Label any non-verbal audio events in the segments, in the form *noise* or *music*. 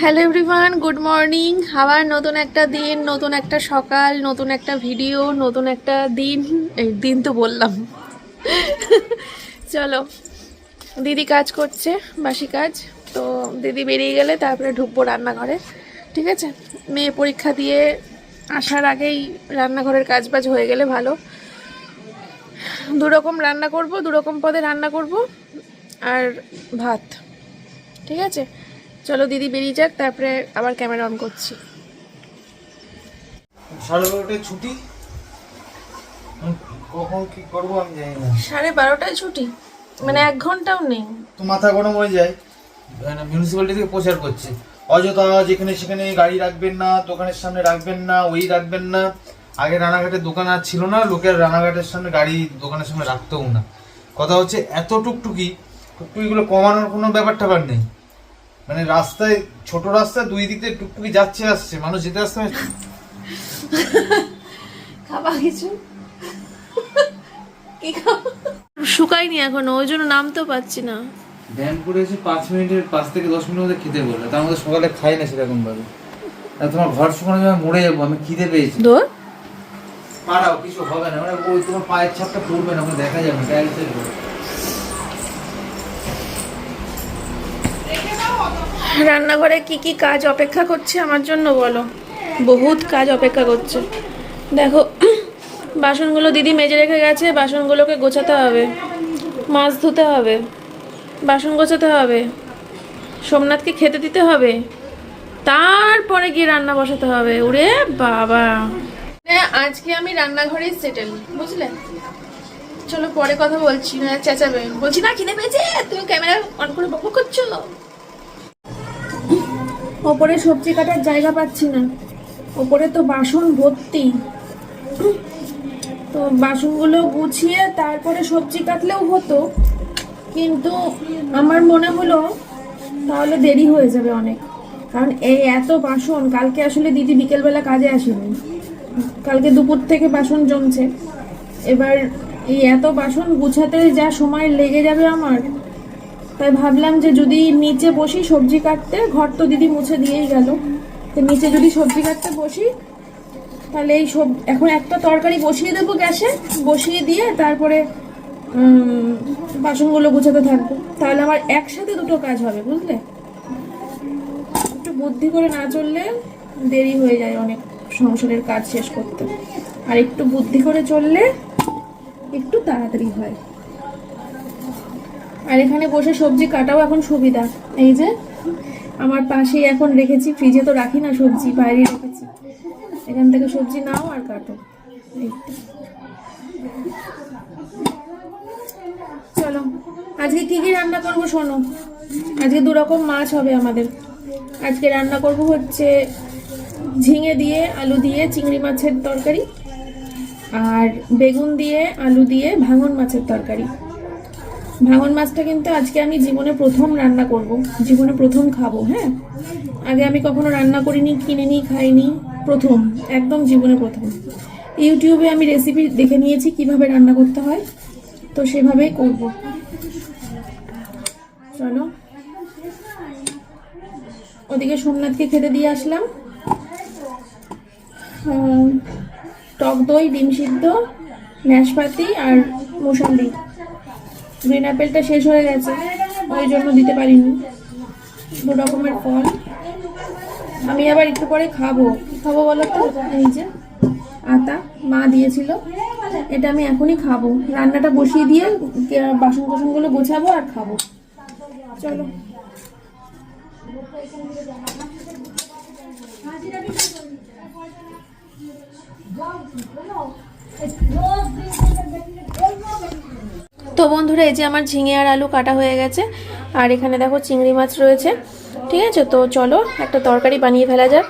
Hello everyone good morning আবার নতুন একটা দিন, নতুন একটা সকাল, নতুন একটা ভিডিও নতুন একটা দিন। এই দিন তো বললাম। চলো, দিদি কাজ করছে, বাসি কাজ। তো দিদি বেরিয়ে গেলে তারপরে ঢুকবো রান্নাঘরে ঠিক আছে? মেয়ে পরীক্ষা দিয়ে আসার আগেই রান্নাঘরের কাজ বাজ হয়ে গেলে ভালো। দুরকম রান্না করব দুরকম পদে রান্না করব আর ভাত ঠিক আছে? চলো দিদি বেরিয়ে যাক তারপরে আবার ক্যামেরা অন করছি। সাড়ে বারোটায় ছুটি? কখন কি করব আমি জানি না। সাড়ে বারোটায় ছুটি? মানে এক ঘন্টাও নেই। তো মাথা গরম হয়ে যায়। মিউনিসিপ্যালিটি থেকে প্রচার করছে। অযথা যেখানে সেখানে গাড়ি রাখবেন না দোকানের সামনে রাখবেন না ওই রাখবেন না। আগে রানাঘাটের দোকান আর ছিল না লোকের রানাঘাটের সামনে গাড়ি দোকানের সামনে রাখতেও না। কথা হচ্ছে এত টুকটুকি টুকটুকিগুলো কমানোর কোনো ব্যাপার ট্যাপার নেই। মানে রাস্তায় ছোট রাস্তায় দুই দিক দিয়ে টুকটুকি যাচ্ছে আসছে মানুষ যেতে আসতে *laughs* খাবা কিছু? *laughs* কি খাব? এখনও ওই জন্য নামতেও পাচ্ছি না। ব্যায়াম করে এসে পাঁচ মিনিটের পাঁচ থেকে দশ মিনিটের মধ্যে খেতে বলল তার মধ্যে সকালে খাই না সেরকম ভাবে। আর তোমার ঘর শুকানো যাবে মরে যাব আমি খিদে পেয়েছি। দোর? পাড়াও কিছু হবে না। মানে ওই তোমার পায়ের ছাপটা পড়বে না দেখা যাবে না টাইলসের রান্নাঘরে কি কি কাজ অপেক্ষা করছে আমার জন্য বলো? বহুত কাজ অপেক্ষা করছে। দেখো বাসনগুলো দিদি মেজে রেখে গেছে বাসনগুলোকে গোছাতে হবে মাছ ধুতে হবে। বাসন গোছাতে হবে। সোমনাথকে খেতে দিতে হবে। তারপরে গিয়ে রান্না বসাতে হবে। ওরে বাবা। হ্যাঁ, আজকে আমি রান্নাঘরেই সেটেল বুঝলে? চলো পরে কথা বলছি না চেঁচাবে। বলছি না খিদে পেয়েছে? তুমি ক্যামেরা অন করে বকবক করছ? ওপরে সবজি কাটার জায়গা পাচ্ছি না। ওপরে তো বাসন ভর্তি। তো বাসনগুলো গুছিয়ে তারপরে সবজি কাটলেও হতো। কিন্তু আমার মনে হলো তাহলে দেরি হয়ে যাবে অনেক। কারণ এই এত বাসন, কালকে আসলে দিদি বিকেলবেলা কাজে আসেনি। কালকে দুপুর থেকে বাসন জমছে। এবার এই এত বাসন গুছাতে যা সময় লেগে যাবে আমার, তাই ভাবলাম যে যদি নিচে বসি সবজি কাটতে, ঘর তো দিদি মুছে দিয়েই গেল। তো নিচে যদি সবজি কাটতে বসি, তাহলে এই সব এখন একটা তরকারি বসিয়ে দেবো গ্যাসে, বসিয়ে দিয়ে তারপরে বাসনগুলো গুছাতে থাকব। তাহলে আমার একসাথে দুটো কাজ হবে, বুঝলে? একটু বুদ্ধি করে না চললে দেরি হয়ে যায় অনেক সংসারের কাজ শেষ করতে। আর একটু বুদ্ধি করে চললে একটু তাড়াতাড়ি হয়। আর এখানে বসে সবজি কাটাও এখন সুবিধা। এই যে, আমার পাশেই এখন রেখেছি, ফ্রিজে তো রাখি না সবজি বাইরে রেখেছি। এখান থেকে সবজি নাও আর কাটো। এই। চলো, আজকে কি কি রান্না করব শোনো? আজকে দু রকম মাছ হবে আমাদের। আজকে রান্না করব হচ্ছে ঝিঙে দিয়ে আলু দিয়ে চিংড়ি মাছের তরকারি আর বেগুন দিয়ে আলু দিয়ে ভাঙন মাছের তরকারি। ভাঙন মাছটা কিন্তু আজকে আমি জীবনে প্রথম রান্না করব, জীবনে প্রথম খাব হ্যাঁ? আগে আমি কখনো রান্না করিনি কিনে নিই খাইনি, প্রথম, একদম জীবনে প্রথম। ইউটিউবে আমি রেসিপি দেখে নিয়েছি কীভাবে রান্না করতে হয়। তো সেভাবেই করব। চলো। ওদিকে সোমনাথকে খেতে দিয়ে আসলাম। টক দই, ডিম সিদ্ধ নাশপাতি আর মোসাম্বি। গ্রিন অ্যাপেলটা শেষ হয়ে গেছে। ওই জন্য দিতে পারিনি। দু রকমের ফল। আমি আবার একটু পরে খাব। খাব বলো তো? এই যে আতা। মা দিয়েছিল। এটা আমি এখনই খাব। রান্নাটা বসিয়ে দিয়ে বাসন কোসনগুলো গোছাবো আর খাব। চলো। তো বন্ধুরা, এই যে আমার ঝিঙে আর আলু কাটা হয়ে গেছে, আর এখানে দেখো চিংড়ি মাছ রয়েছে। ঠিক আছে? তো চলো, একটা তরকারি বানিয়ে ফেলা যাক।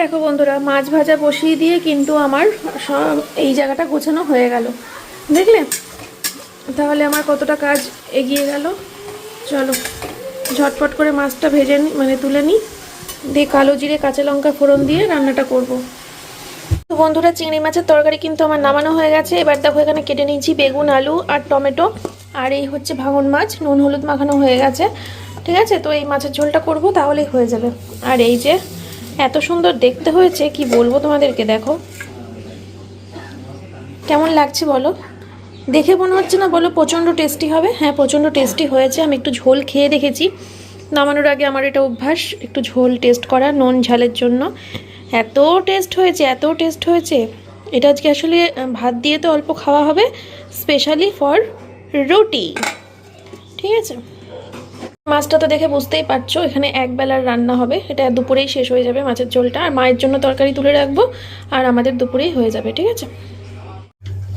দেখো বন্ধুরা, মাছ ভাজা বসিয়ে দিয়ে কিন্তু আমার সব এই জায়গাটা গোছানো হয়ে গেল। দেখলে? তাহলে আমার কতটা কাজ এগিয়ে গেল? চলো, ঝটপট করে মাছটা ভেজে মানে তুলে নিই দিয়ে কালো জিরে, কাঁচা লঙ্কা ফোড়ন দিয়ে রান্নাটা করব। তো বন্ধুরা, চিংড়ি মাছের তরকারি কিন্তু আমার নামানো হয়ে গেছে। এবার দেখো, এখানে কেটে নিয়েছি বেগুন, আলু আর টমেটো। আর এই হচ্ছে ভাঙন মাছ, নুন, হলুদ মাখানো হয়ে গেছে। ঠিক আছে? তো এই মাছের ঝোলটা করব, তাহলেই হয়ে যাবে। আর এই যে এত সুন্দর দেখতে হয়েছে, কি বলব তোমাদেরকে, দেখো। কেমন লাগছে বলো? দেখে মনে হচ্ছে না বলো প্রচণ্ড টেস্টি হবে? হ্যাঁ প্রচণ্ড টেস্টি হয়েছে, আমি একটু ঝোল খেয়ে দেখেছি। নামানোর আগে আমার এটা অভ্যাস, একটু ঝোল টেস্ট করা নুন ঝালের জন্য। এত টেস্ট হয়েছে, এত টেস্ট হয়েছে। এটা আজকে আসলে ভাত দিয়ে তো অল্প খাওয়া হবে স্পেশালি ফর রুটি। ঠিক আছে? মাছটা তো দেখে বুঝতেই পারছ, এখানে এক বেলার রান্না হবে। এটা দুপুরেই শেষ হয়ে যাবে মাছের ঝোলটা। আর মায়ের জন্য তরকারি তুলে রাখব, আর আমাদের দুপুরেই হয়ে যাবে, ঠিক আছে?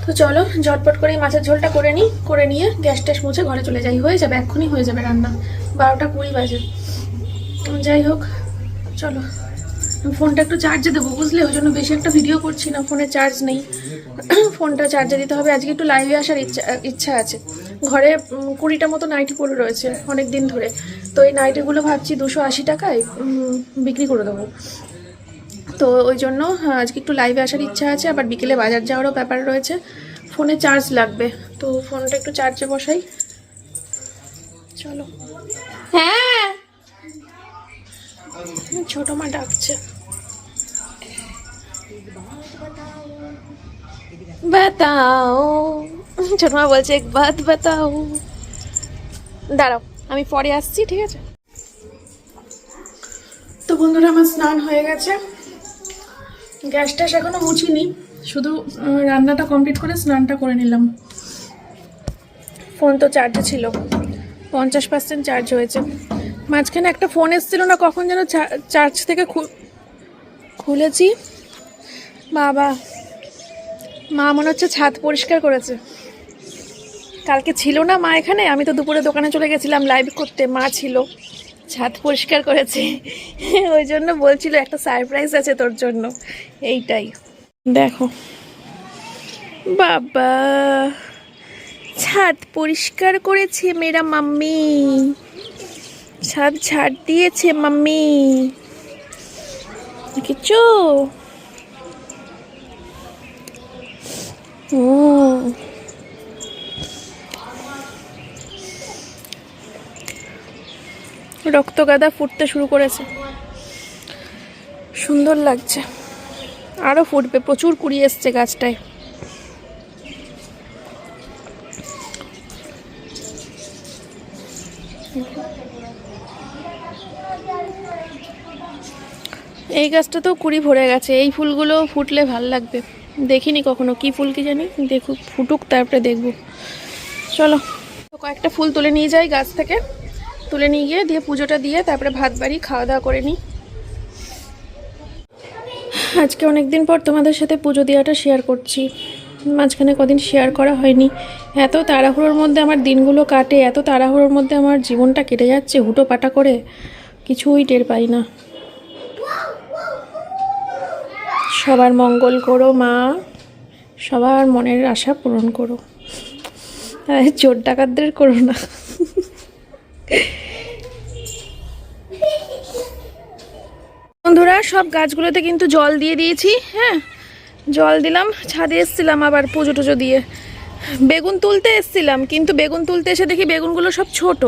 তো চলো, ঝটপট করে মাছের ঝোলটা করে নিই, করে নিয়ে গ্যাস ট্যাস মুছে ঘরে চলে যাই। হয়ে যাবে, এক্ষুনি হয়ে যাবে রান্না। বারোটা কুড়ি বাজে। যাই হোক, চলো। ফোনটা একটু চার্জে দেবো, বুঝলে? ওই জন্য বেশি একটা ভিডিও করছি না, ফোনে চার্জ নেই। ফোনটা চার্জে দিতে হবে। আজকে একটু লাইভে আসার ইচ্ছা ইচ্ছা আছে। ঘরে কুড়িটা মতো নাইটি পড়ে রয়েছে অনেক দিন ধরে। তো এই নাইটিগুলো ভাবছি দুশো আশি টাকায় বিক্রি করে দেবো। তো ওই জন্য হ্যাঁ, আজকে একটু লাইভে আসার ইচ্ছা আছে আবার বিকেলে বাজার যাওয়ারও ব্যাপার রয়েছে। ফোনে চার্জ লাগবে তো ফোনটা একটু চার্জে বসাই। চলো। হ্যাঁ। ছোট মা ডাকছে। বাতাও। ছোট মা বলছে এক বাত বাতাও। দাঁড়াও, আমি পরে আসছি, ঠিক আছে? তো বন্ধুরা, আমার স্নান হয়ে গেছে। গ্যাস ট্যাস এখনও মুছিনি, শুধু রান্নাটা কমপ্লিট করে স্নানটা করে নিলাম। ফোন তো চার্জে ছিল। পঞ্চাশ পার্সেন্ট চার্জ হয়েছে। মাঝখানে একটা ফোন এসেছিল না, কখন যেন চার্জ থেকে খুলেছি। বাবা, মা মনে হচ্ছে ছাদ পরিষ্কার করেছে। কালকে ছিল না মা এখানে, আমি তো দুপুরে দোকানে চলে গেছিলাম লাইভ করতে। মা ছিল, ছাদ পরিষ্কার করেছে। *laughs* ওই জন্য বলছিল, একটা সারপ্রাইজ আছে তোর জন্য। এইটাই। দেখো। বাবা, ছাদ পরিষ্কার করেছে মেরা মাম্মি। ছাদ ঝাড় দিয়েছে মাম্মি। দেখেছ? ও রক্তগাদা ফুটতে শুরু করেছে। সুন্দর লাগছে। আরও ফুটবে, প্রচুর কুড়ি এসছে গাছটায়। এই গাছটা তো কুড়ি ভরে গেছে। এই ফুলগুলো ফুটলে ভালো লাগবে। দেখিনি কখনো কি ফুল কি জানি? দেখুক, ফুটুক, তারপরে দেখব। চলো, কয়েকটা ফুল তুলে নিয়ে যাই গাছ থেকে। তুলে নিয়ে গিয়ে দিয়ে পুজোটা দিয়ে তারপরে ভাত বাড়ি, খাওয়া দাওয়া করে নিই। আজকে অনেক দিন পর তোমাদের সাথে পুজো দেওয়াটা শেয়ার করছি। মাঝখানে কদিন শেয়ার করা হয়নি। এত তাড়াহুড়োর মধ্যে আমার দিনগুলো কাটে, এত তাড়াহুড়োর মধ্যে আমার জীবনটা কেটে যাচ্ছে হুটো পাটা করে। কিছুই টের পাই না। সবার মঙ্গল করো মা, সবার মনের আশা পূরণ করো। চোর ডাকাতদের করো না বন্ধুরা সব গাছগুলোতে কিন্তু জল দিয়ে দিয়েছি হ্যাঁ। জল দিলাম, ছাদে এসছিলাম আবার পুজো টুজো দিয়ে। বেগুন তুলতে এসছিলাম, কিন্তু বেগুন তুলতে এসে দেখি বেগুনগুলো সব ছোট।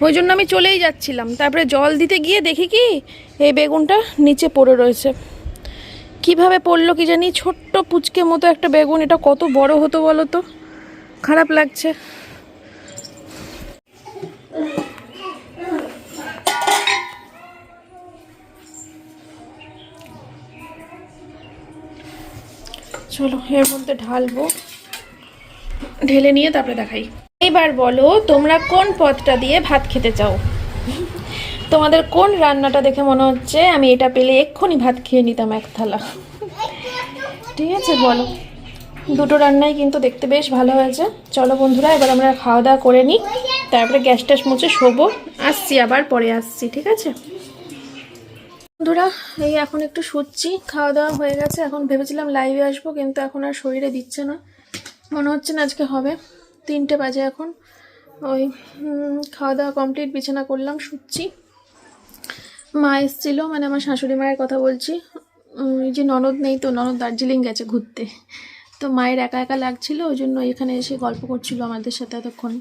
ওই জন্য আমি চলেই যাচ্ছিলাম। তারপরে জল দিতে গিয়ে দেখি কি, এই বেগুনটা নিচে পড়ে রয়েছে। কীভাবে পড়ল কি জানি, ছোট্ট পুচকে মতো একটা বেগুন, এটা কত বড় হতো বলো তো? খারাপ লাগছে। চলো, এর মধ্যে ঢালবো। ঢেলে নিয়ে তারপরে দেখাই। এবার বলো, তোমরা কোন পদটা দিয়ে ভাত খেতে চাও? তোমাদের কোন রান্নাটা দেখে মনে হচ্ছে আমি এটা পেলে এক্ষুনি ভাত খেয়ে নিতাম এক থালা? ঠিক আছে, বলো। দুটো রান্নাই কিন্তু দেখতে বেশ ভালো হয়েছে। চলো বন্ধুরা, এবার আমরা খাওয়া দাওয়া করে নিই। তারপরে গ্যাস ট্যাস মুছে শোবো। আসছি আবার, পরে আসছি, ঠিক আছে? বন্ধুরা, এই এখন একটু শুচ্ছি, খাওয়া দাওয়া হয়ে গেছে, এখন ভেবেছিলাম লাইভে আসব, কিন্তু এখন আর শরীরে দিচ্ছে না। মনে হচ্ছে না আজকে হবে। তিনটে বাজে এখন। ওই খাওয়া দাওয়া কমপ্লিট বিছানা করলাম, শুচ্ছি। মা এসেছিল মানে আমার শাশুড়ি মায়ের কথা বলছি। এই যে ননদ নেই তো, ননদ দার্জিলিং গেছে ঘুরতে। তো মায়ের একা একা লাগছিল, ওই জন্য এখানে এসে গল্প করছিল আমাদের সাথে এতক্ষণ।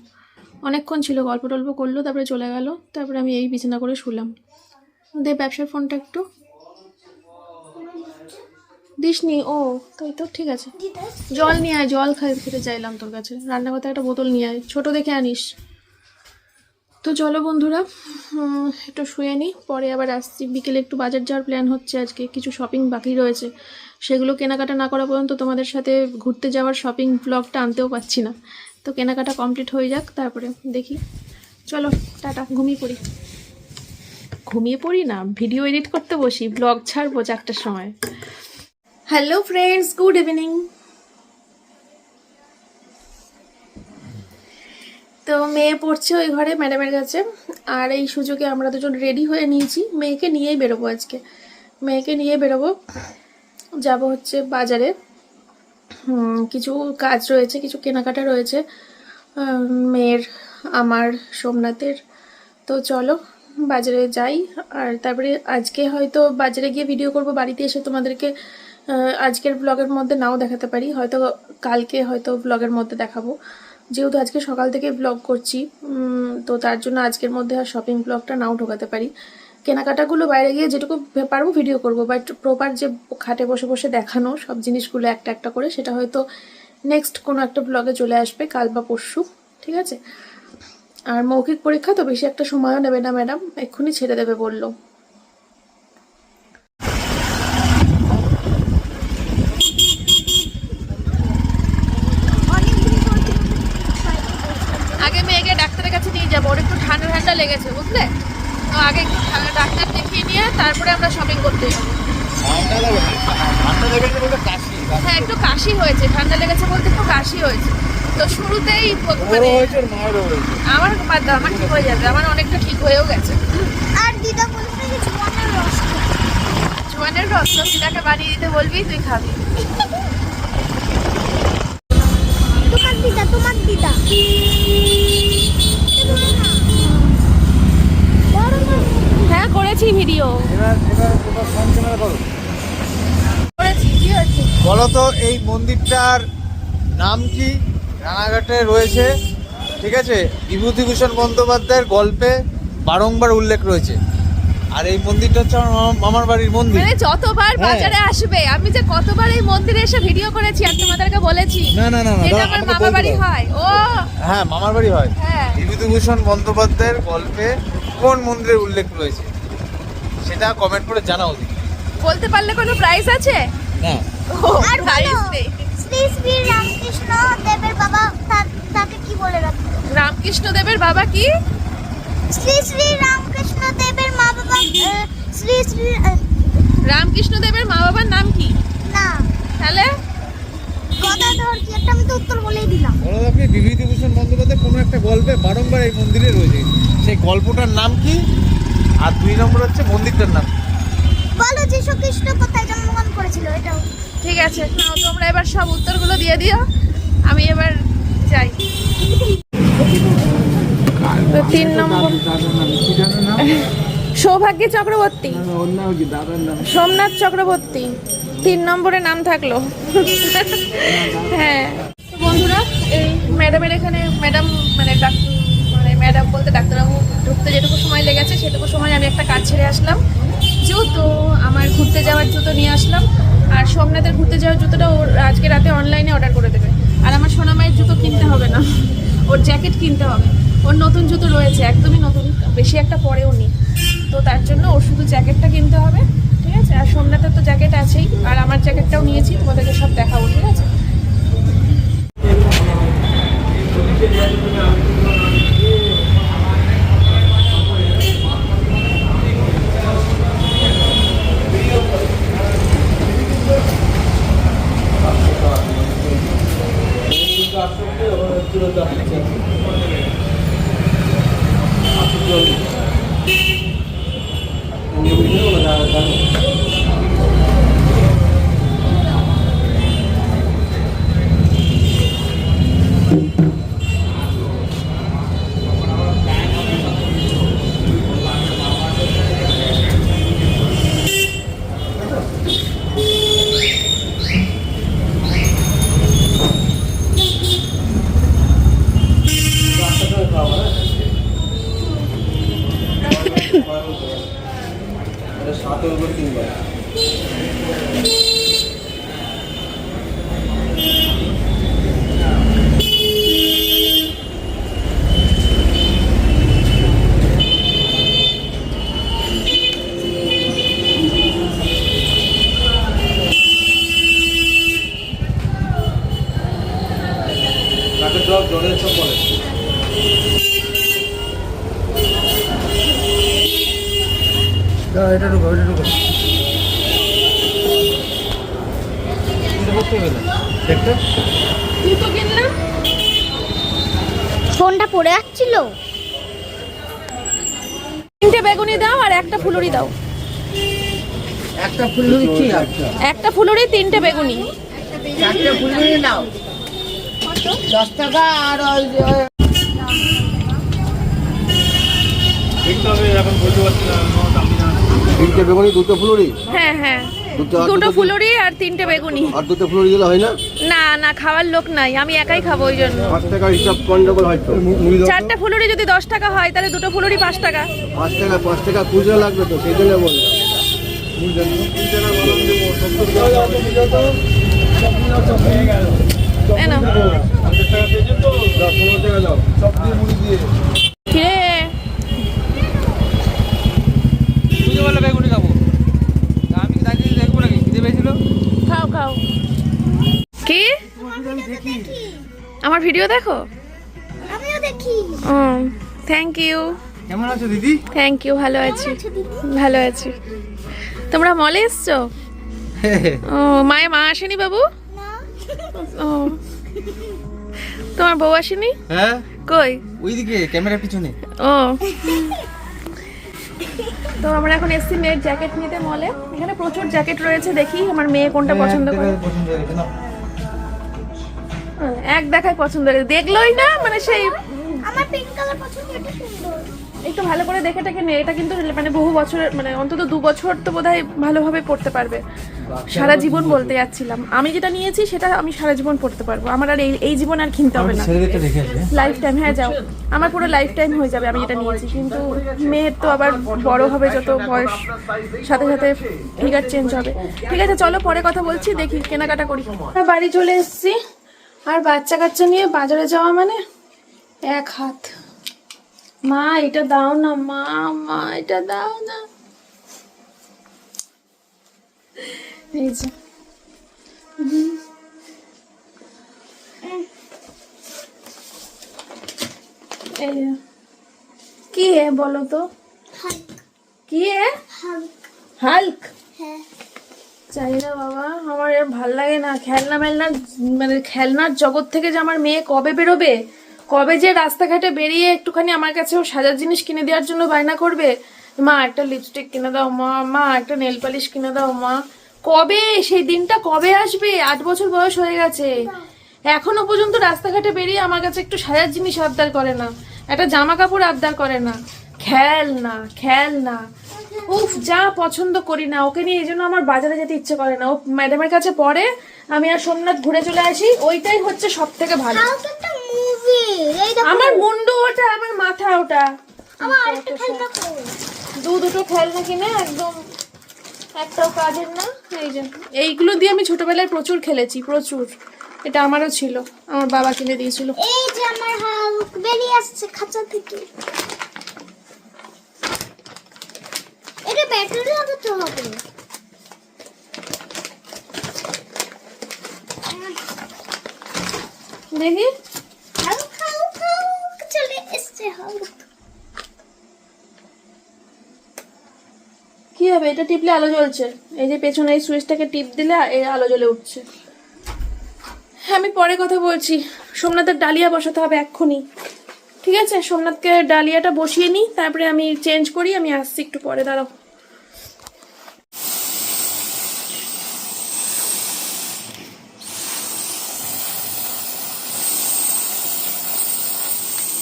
অনেকক্ষণ ছিল, গল্প টল্প করল, তারপরে চলে গেল, তারপরে আমি এই বিছানা করে শুলাম। দে ব্যবসার ফোনটা একটু। দিসনি, ও, তাই তো, ঠিক আছে। জল নিয়ে আয়, জল খাই, খেতে চাইলাম তোর কাছে। রান্না করতে একটা বোতল নিয়ে আয়, ছোটো দেখে আনিস। তো চলো বন্ধুরা একটু শুয়ে নিই পরে আবার আসছি। বিকেলে একটু বাজার যাওয়ার প্ল্যান হচ্ছে আজকে, কিছু শপিং বাকি রয়েছে। সেগুলো কেনাকাটা না করা পর্যন্ত তোমাদের সাথে ঘুরতে যাওয়ার শপিং ব্লগটা আনতেও পাচ্ছি না। তো কেনাকাটা কমপ্লিট হয়ে যাক, তারপরে দেখি। চলো, টাটা, ঘুমিয়ে পড়ি। ঘুমিয়ে পড়ি না ভিডিও এডিট করতে বসি ব্লগ ছাড়বো চারটার সময়। হ্যালো ফ্রেন্ডস গুড ইভিনিং তো মেয়ে পড়ছে ওই ঘরে ম্যাডামের কাছে। আর এই সুযোগে আমরা দুজন রেডি হয়ে নিয়েছি। মেয়েকে নিয়েই বেরোবো আজকে। মেয়েকে নিয়ে বেরোবো। যাব হচ্ছে বাজারে। কিছু কাজ রয়েছে, কিছু কেনাকাটা রয়েছে। মেয়ের, আমার, সোমনাথের। তো চলো বাজারে যাই। আর তারপরে আজকে হয়তো বাজারে গিয়ে ভিডিও করব। বাড়িতে এসে তোমাদেরকে আজকের ব্লগের মধ্যে নাও দেখাতে পারি। হয়তো কালকে হয়তো ব্লগের মধ্যে দেখাবো। যেহেতু আজকে সকাল থেকে ব্লগ করছি তো তার জন্য আজকের মধ্যে আর শপিং ব্লগটা নাও ঢোকাতে পারি। কেনাকাটাগুলো বাইরে গিয়ে যেটুকু পারব ভিডিও করব বাট প্রপার যে খাটে বসে বসে দেখানো সব জিনিসগুলো একটা একটা করে, সেটা হয়তো নেক্সট কোনো একটা ব্লগে চলে আসবে, কাল বা পরশু, ঠিক আছে? আর মৌখিক পরীক্ষা তো বেশি একটা সময়ও নেবে না ম্যাডাম। এক্ষুনি ছেড়ে দেবে বলল। আগে মেয়েকে ডাক্তারের কাছে নিয়ে যাব। ওর একটু ঠান্ডা ঠান্ডা লেগেছে বুঝলে? তো আগে একটু ডাক্তার দেখিয়ে নিয়ে তারপরে আমরা শপিং করতে যাব। হ্যাঁ একটু কাশি হয়েছে। ঠান্ডা লেগেছে বলতে একটু কাশি হয়েছে। তো শুরুতেই মানে আমার বাদ দাও, আমার ঠিক হয়ে যাবে আমার অনেকটা ঠিক হয়েও গেছে। আর দিদা বলছে যে জোয়ানের রস জোয়ানের রস তো দিদাকে বানিয়ে দিতে বলবি তুই খাবি। তোমার দিদা তোমার দিদা। হ্যাঁ করেছি ভিডিও। এবার এবার এবার ফোন ক্যামেরা করো করেছি কি হয়েছে? বলো তো এই মন্দিরটার নাম কি? রানাঘাটে রয়েছে ঠিক আছে? বিভূতিভূষণ বন্দ্যোপাধ্যায়ের গল্পে বারংবার উল্লেখ রয়েছে। আর এই মন্দিরটা হচ্ছে আমার মামার বাড়ির মন্দির। মানে যতবার হ্যাঁ। বাজারে আসবে আমি যে কতবার এই মন্দিরে এসে ভিডিও করেছি আর তোমাদেরকে বলেছি না না না এটা আমার আমাকে মামা বলতে বাড়ি হয়। ও! হ্যাঁ মামার বাড়ি হয়। হ্যাঁ। বিভূতিভূষণ বন্দ্যোপাধ্যায়ের গল্পে কোন মন্দিরের উল্লেখ রয়েছে? সেটা কমেন্ট করে জানাও বলতে পারলে কোনো প্রাইস আছে? না। আর প্রাইস নেই। শ্রী শ্রী রামকৃষ্ণ দেবের বাবা তাকে কি বলে রাখতো রামকৃষ্ণ দেবের বাবা কি? শ্রী শ্রী রামকৃষ্ণ দেবের মা বাবা শ্রী শ্রী রামকৃষ্ণ দেবের মা বাবার নাম কি? না। তাহলে? গদাধর কি? একটা আমি তো উত্তর বলেই দিলাম। আপনি বিভূতিভূষণ বন্দ্যোপাধ্যায় কোনো একটা গল্পে বারংবার এই মন্দিরে রয়েছে। সেই গল্পটার নাম কি? আর দুই নম্বর হচ্ছে মন্দিরটার নাম কি? বলো যিশু খ্রিস্ট কোথায় জন্মগ্রহণ করেছিল এটাও। ঠিক আছে নাও তোমরা এবার সব উত্তরগুলো দিয়ে দিও আমি এবার যাই। তো তিন নম্বর সৌভাগ্য চক্রবর্তী। সোমনাথ চক্রবর্তী। তিন নম্বরে নাম থাকল। হ্যাঁ। বন্ধুরা এই ম্যাডামের এখানে ম্যাডাম মানে ডাক্তার মানে ম্যাডাম বলতে ডাক্তারবাবু ঢুকতে যেটুকু সময় লেগেছে সেটুকু সময় আমি একটা কাজ ছেড়ে আসলাম। জুতো, আমার ঘুরতে যাওয়ার জুতো নিয়ে আসলাম। আর সোমনাথের ঘুরতে যাওয়ার জুতোটা ওর আজকে রাতে অনলাইনে অর্ডার করে দেবে। আর আমার সোনামায়ের জুতো কিনতে হবে না। ওর জ্যাকেট কিনতে হবে। ওর নতুন জুতো রয়েছে, একদমই নতুন, বেশি একটা পরেও নি তো তার জন্য ওর শুধু জ্যাকেটটা কিনতে হবে, ঠিক আছে? আর সোমনাথের তো জ্যাকেট আছেই, আর আমার জ্যাকেটটাও নিয়েছি, তোমাদেরকে সব দেখাবো, ঠিক আছে? দূরত্ব আসছে জলদি জল জলের সব পড়ে এটা ঢুকো। এটা ঢুকো দেখতে? ফোনটা পড়ে যাচ্ছিল তিনটে বেগুনি দাও আর একটা ফুলুরি দাও। একটা ফুলুরি কি একটা ফুলুরি তিনটে বেগুনি। চারটে ফুলুরি নাও। দশ টাকা আর ওই তিনটে বেগুনি দুটো ফুলুরি? হ্যাঁ হ্যাঁ। দুটো ফুলুরি আর তিনটে বেগুনি। আর দুটো ফুলুরি দিলে হয় না? না না খাওয়ার লোক নাই। আমি একাই খাব ওই জন্য। পাঁচ টাকা হিসাব গন্ডগোল হয়তো। চারটে ফুলুরি যদি দশ টাকা হয় তাহলে দুটো ফুলুরি পাঁচ টাকা। পাঁচ টাকা পাঁচ টাকা খুচরা লাগবে তো সেই জন্য বললাম। কি আমার ভিডিও দেখো? আমিও দেখি। ও থ্যাংক ইউ কেমন আছো দিদি? থ্যাংক ইউ ভালো আছি। ভালো আছি। তোমরা মলে এসছো? ও মায়ে মা আসেনি বাবু? ও। তোমার বউ আসেনি? হ্যাঁ? কই? ওইদিকে ক্যামেরার পিছনে। ও। *laughs* তো আমরা এখন এসছি মেয়ের জ্যাকেট নিতে মলে। এখানে প্রচুর জ্যাকেট রয়েছে দেখি আমার মেয়ে কোনটা পছন্দ করে। পছন্দ হয়ে না হুম, এক দেখায় পছন্দ করে দেখলোই না? মানে সেই আমার পিঙ্ক কালার পছন্দ এটা সুন্দর। একটু ভালো করে দেখে টেকে নে এটা কিন্তু মানে বহু বছরের মানে অন্তত দু বছর তো বোধহয় ভালোভাবে পড়তে পারবে। সারা জীবন বলতে যাচ্ছিলাম। আমি যেটা নিয়েছি সেটা আমি সারা জীবন পড়তে পারব। আমার আর এই এই জীবন আর কিনতে হবে না। লাইফ টাইম হ্যাঁ যাও। আমার পুরো লাইফ টাইম হয়ে যাবে আমি যেটা নিয়েছি। কিন্তু মেয়ের তো আবার বড় হবে যত বয়স সাথে সাথে ফিগার চেঞ্জ হবে। ঠিক আছে চলো পরে কথা বলছি দেখি কেনাকাটা করি। বাড়ি চলে এসেছি। আর বাচ্চা কাচ্চা নিয়ে বাজারে যাওয়া মানে এক হাত। মা এটা দাও না মা মা এটা দাও না। এই যে। কি হে বলো তো? কি হে? হাল্ক। হাল্ক? হ্যাঁ। চাই না বাবা আমার ভালো লাগে না। খেলনা মেলনা মানে খেলনার জগৎ থেকে যে আমার মেয়ে কবে বেরোবে? কবে যে রাস্তাঘাটে বেরিয়ে একটুখানি আমার কাছেও সাজার জিনিস কিনে দেওয়ার জন্য বায়না করবে? মা, একটা লিপস্টিক কিনে দাও, মা মা, একটা নেল পালিশ কিনে দাও, মা। কবে? সেই দিনটা কবে আসবে? আট বছর বয়স হয়ে গেছে। এখনও পর্যন্ত রাস্তাঘাটে বেরিয়ে আমার কাছে একটু সাজার জিনিস আবদার করে না। একটা জামা কাপড় আবদার করে না। খেল না খেল না। উফ, যা পছন্দ করি না। ওকে নিয়ে এই জন্য আমার বাজারে যেতে ইচ্ছে করে না। ও ম্যাডামের কাছে পড়ে, আমি আর সোমনাথ ঘুরে চলে আসি। ওইটাই হচ্ছে সব থেকে ভালো মুভি এই দেখো। আমার মুন্ডু ওটা আমার মাথা ওটা। আমার আরেকটা খেলনা। কই দু দুটো খেলনা কিনে একদম একটাও কাজের না। এই যে এইগুলো দিয়ে আমি ছোটবেলায় প্রচুর খেলেছি প্রচুর। এটা আমারও ছিল আমার বাবা কিনে দিয়েছিল। এই যে আমার হাল্ক বেরিয়ে আসছে খাঁচা থেকে। এটা ব্যাটারি লাগাতে হবে। দেখি হাল্ক হাল্ক হাল্ক চলে এসছে হাল্ক কি হবে? এটা টিপলে আলো জ্বলছে। এই যে পেছনে এই সুইচটাকে টিপ দিলে এই আলো জ্বলে উঠছে। হ্যাঁ আমি পরে কথা বলছি। সোমনাথের ডালিয়া বসাতে হবে এক্ষুনি। ঠিক আছে? সোমনাথকে ডালিয়াটা বসিয়ে নিই, তারপরে আমি চেঞ্জ করি, আমি আসছি একটু পরে। দাঁড়াও তুমি করো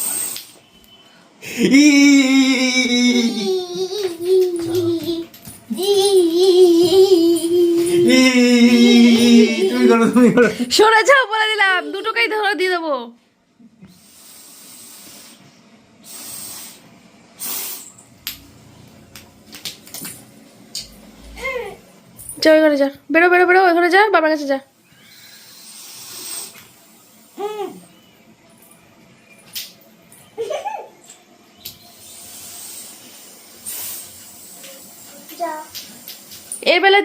তুমি করো সরে যাও বলে দিলাম। দুটোকেই ধরে, দিয়ে দেবো। যা ওই যা। বেরো বেরো বেরো ওই যা, বাবার কাছে যা।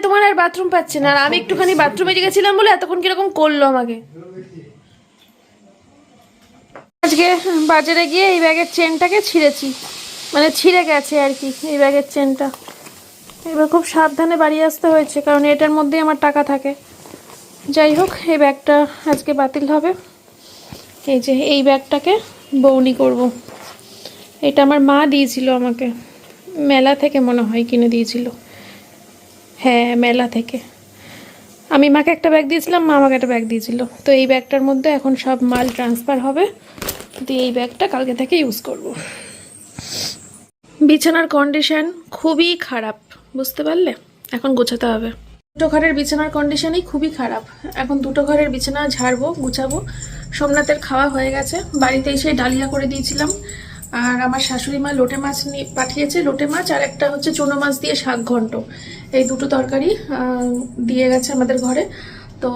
তোমার আর বাথরুম পাচ্ছে না, আর আমি একটুখানি বাথরুমে গেছিলাম বলে এতক্ষণ কীরকম করল আমাকে? আজকে বাজারে গিয়ে এই ব্যাগের চেনটাকে ছিঁড়েছি। মানে ছিঁড়ে গেছে আর কি, এই ব্যাগের চেনটা এবার খুব সাবধানে বাড়ি আসতে হয়েছে, কারণ এটার মধ্যেই আমার টাকা থাকে। যাই হোক, এই ব্যাগটা আজকে বাতিল হবে। এই যে, এই ব্যাগটাকে বৌনি করব। এটা আমার মা দিয়েছিল আমাকে। মেলা থেকে মনে হয় কিনে দিয়েছিল। হ্যাঁ মেলা থেকে। আমি মাকে একটা ব্যাগ দিয়েছিলাম, মা আমাকে একটা ব্যাগ দিয়েছিল। তো এই ব্যাগটার মধ্যে এখন সব মাল ট্রান্সফার হবে। দিয়ে এই ব্যাগটা কালকে থেকে ইউজ করব। বিছানার কন্ডিশন খুবই খারাপ, বুঝতে পারলে? এখন গোছাতে হবে। দুটো ঘরের বিছানার কন্ডিশনই খুবই খারাপ। এখন দুটো ঘরের বিছানা ঝাড়বো, গুছাবো। সোমনাথের খাওয়া হয়ে গেছে। বাড়িতে এসে ডালিয়া করে দিয়েছিলাম। আর আমার শাশুড়ি মা লোটে মাছ নিয়ে পাঠিয়েছে। লোটে মাছ আর একটা হচ্ছে চুনো মাছ দিয়ে শাক ঘন্ট। এই দুটো তরকারি দিয়ে গেছে আমাদের ঘরে। তো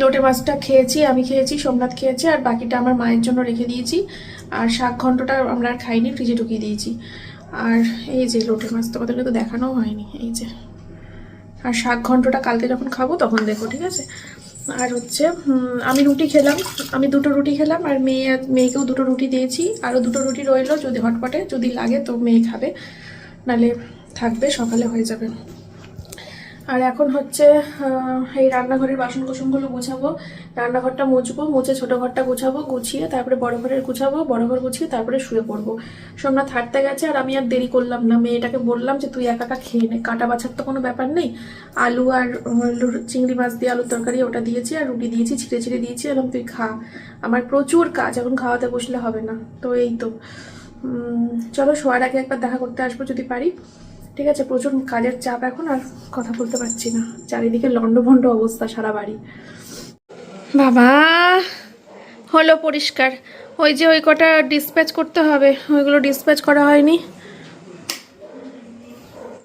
লোটে মাছটা খেয়েছি, আমি খেয়েছি, সোমনাথ খেয়েছে, আর বাকিটা আমার মায়ের জন্য রেখে দিয়েছি। আর শাক ঘন্টটা আমরা আর খাইনি, ফ্রিজে ঢুকিয়ে দিয়েছি। আর এই যে লোটে মাছ তোমাদেরকে তো দেখানোও হয়নি, এই যে। আর শাক ঘন্টটা কালকে যখন খাব, তখন দেখো ঠিক আছে? আর হচ্ছে আমি রুটি খেলাম, আমি দুটো রুটি খেলাম, আর মেয়ে, মেয়েকেও দুটো রুটি দিয়েছি। আরও দুটো রুটি রইল, যদি হটপটে, যদি লাগে তো মেয়ে খাবে। নালে থাকবে, সকালে হয়ে যাবে। আর এখন হচ্ছে এই রান্নাঘরের বাসন কোসনগুলো গুছাবো, রান্নাঘরটা মুছবো, মুছে ছোটো ঘরটা গুছাবো, গুছিয়ে তারপরে বড় ঘরের গুছাবো, বড় ঘর গুছিয়ে তারপরে শুয়ে পড়ব। সোমনাথ হাঁটতে গেছে, আর আমি আর দেরি করলাম না। মেয়েটাকে বললাম যে, তুই একা একা খেয়ে নে। কাটা বাছার তো কোনো ব্যাপার নেই। আলু আর চিংড়ি মাছ দিয়ে আলুর তরকারি ওটা দিয়েছি, আর রুটি দিয়েছি, ছিঁড়ে ছিঁড়ে দিয়েছি। এরকম তুই খা। আমার প্রচুর কাজ, এখন খাওয়াতে বসলে হবে না। তো এই তো। চলো শোয়ার আগে একবার দেখা করতে আসব যদি পারি। ঠিক আছে, প্রচুর কাজের চাপ এখন আর কথা বলতে পারছি না। চারিদিকে লন্ডভন্ড অবস্থা সারা বাড়ি। বাবা, হলো পরিষ্কার। ওই যে ওই কটা ডিসপ্যাচ করতে হবে, ওইগুলো ডিসপ্যাচ করা হয়নি?